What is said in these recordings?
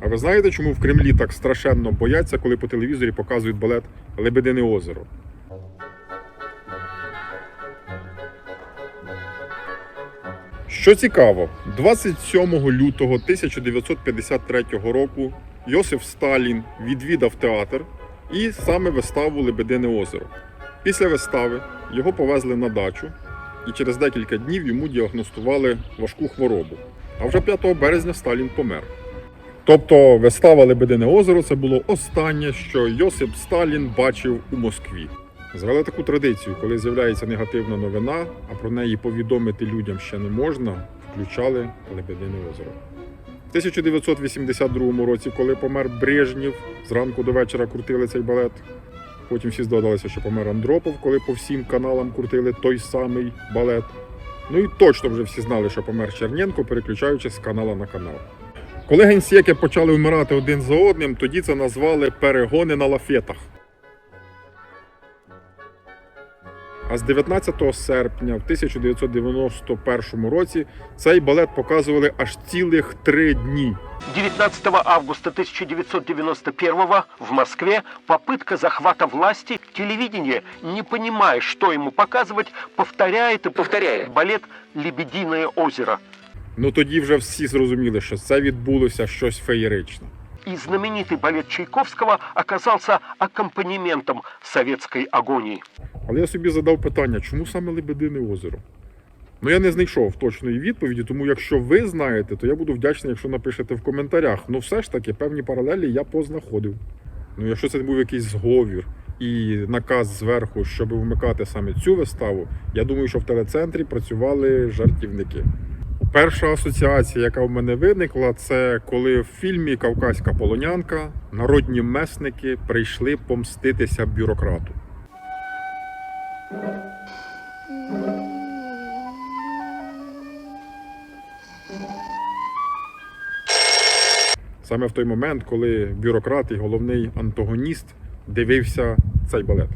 А ви знаєте, чому в Кремлі так страшенно бояться, коли по телевізорі показують балет Лебедине озеро? Що цікаво, 27 лютого 1953 року Йосиф Сталін відвідав театр і саме виставу Лебедине озеро. Після вистави його повезли на дачу, і через декілька днів йому діагностували важку хворобу. А вже 5 березня Сталін помер. Тобто вистава Лебедине озеро це було останнє, що Йосип Сталін бачив у Москві. Звели таку традицію, коли з'являється негативна новина, а про неї повідомити людям ще не можна, включали Лебедине озеро. В 1982 році, коли помер Брежнєв, зранку до вечора крутили цей балет. Потім всі здогадалися, що помер Андропов, коли по всім каналам крутили той самий балет. Ну і точно вже всі знали, що помер Черненко, переключаючись з канала на канал. Коли генсеки почали вмирати один за одним, тоді це назвали перегони на лафетах. А з 19 серпня в 1991 році цей балет показували аж цілих три дні. 19 августа 1991 в Москве попытка захвата власти. Телевидение, не понимая, что ему показывать, повторяет и повторяет балет «Лебединое озеро». Ну тоді вже всі зрозуміли, що це відбулося щось феєричне. И знаменитый балет Чайковского оказался аккомпанементом советской агонии. Але я собі задав питання, чому саме Лебедине озеро? Ну я не знайшов точної відповіді, тому якщо ви знаєте, то я буду вдячний, якщо напишете в коментарях. Ну все ж таки, певні паралелі я познаходив. Ну, якщо це був якийсь зговір і наказ зверху, щоб вмикати саме цю виставу, я думаю, що в телецентрі працювали жартівники. Перша асоціація, яка в мене виникла, це коли в фільмі Кавказька полонянка народні месники прийшли помститися бюрократу. Саме в той момент, коли бюрократ і головний антагоніст дивився цей балет.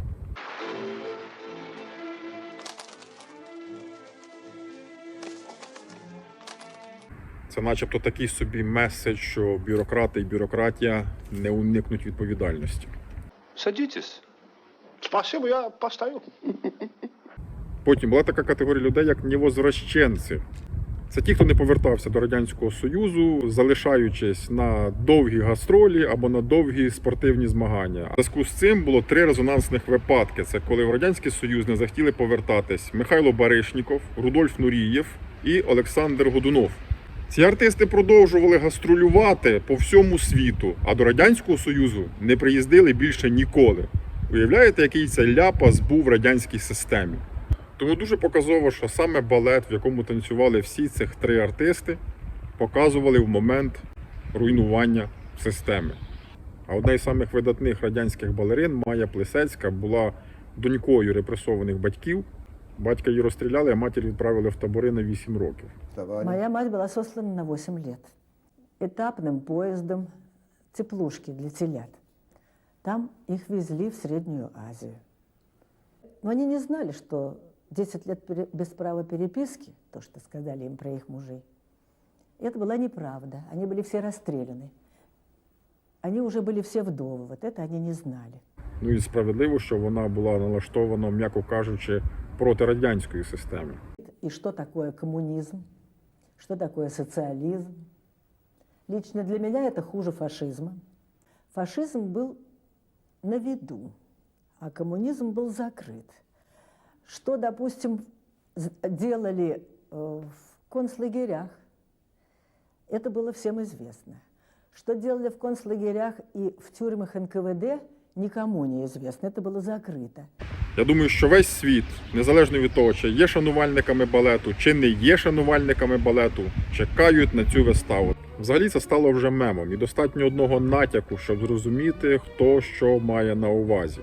Це начебто такий собі меседж, що бюрократи і бюрократія не уникнуть відповідальності. Садитесь. Спасибо, я постою. Потім була така категорія людей, як невозвращенці. Це ті, хто не повертався до Радянського Союзу, залишаючись на довгі гастролі або на довгі спортивні змагання. В зв'язку з цим було три резонансних випадки: це коли в Радянський Союз не захотіли повертатись Михайло Баришніков, Рудольф Нурієв і Олександр Годунов. Ці артисти продовжували гастролювати по всьому світу, а до Радянського Союзу не приїздили більше ніколи. Уявляєте, який це ляпас був в радянській системі? Тому дуже показово, що саме балет, в якому танцювали всі цих три артисти, показували в момент руйнування системи. А одна із самих видатних радянських балерин Майя Плесецька була донькою репресованих батьків. Батька її розстріляли, а матір відправили в табори на 8 років. Моя мать была сослана на 8 лет. Этапным поездом теплушки для телят. Там их везли в Среднюю Азию. Но они не знали, что 10 лет пере- без права переписки, то, что сказали им про их мужей, это была неправда. Они были все расстреляны. Они уже были все вдовы. Вот это они не знали. Ну і справедливо, що вона була налаштована, м'яко кажучи, проти радянської системи. И что такое коммунизм, что такое социализм. Лично для меня это хуже фашизма. Фашизм был на виду, а коммунизм был закрыт. Что, допустим, делали в концлагерях, это было всем известно. Что делали в концлагерях и в тюрьмах НКВД, никому не известно. Это было закрыто. Я думаю, що весь світ, незалежно від того, чи є шанувальниками балету, чи не є шанувальниками балету, чекають на цю виставу. Взагалі це стало вже мемом, і достатньо одного натяку, щоб зрозуміти, хто що має на увазі.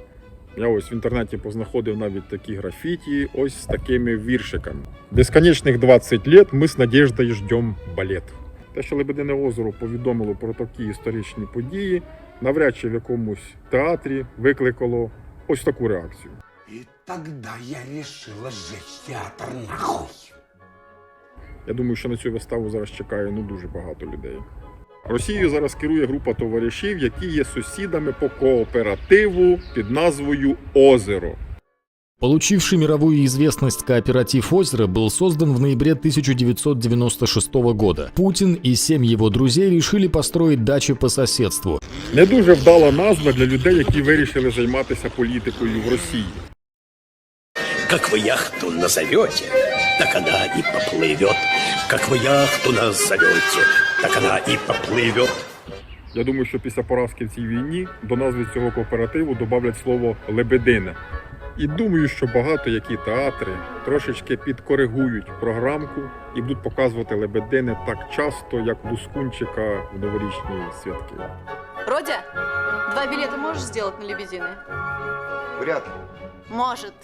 Я ось в інтернеті познаходив навіть такі графіті, ось з такими віршиками. Безконечних 20 лет ми з надіждою ждем балет. Те, що Лебедине озеро повідомило про такі історичні події, навряд чи в якомусь театрі викликало ось таку реакцію. И тогда я решила сжечь театр нахуй. Я думаю, що на цю виставу зараз чекає ну дуже багато людей. Росією зараз керує група товаришів, які є сусідами по кооперативу під назвою Озеро. Получивший мировую известность кооператив «Озеро» был создан в ноябре 1996 года. Путин и семь его друзей решили построить дачи по соседству. Не дуже вдала назва для людей, які вирішили займатися політикою в Росії. Как вы яхту назовете, так она и поплывет. Как вы яхту назовете, так она и поплывет. Я думаю, що після поразки в цій війні до назви цього кооперативу додавлять слово лебедине. І думаю, що багато які театри трошечки підкоригують програмку і будуть показувати лебедини так часто, як лускунчика в новорічні святки. Родя, два билета можешь сделать на Лебединое? Вряд ли. Может.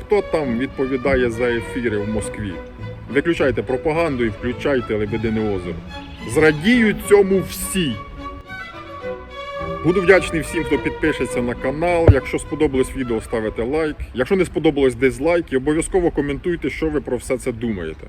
Хто там відповідає за ефіри в Москві? Виключайте пропаганду і включайте Лебедине озеро. Зрадіють цьому всі. Буду вдячний всім, хто підпишеться на канал. Якщо сподобалось відео, ставите лайк. Якщо не сподобалось дизлайк, і обов'язково коментуйте, що ви про все це думаєте.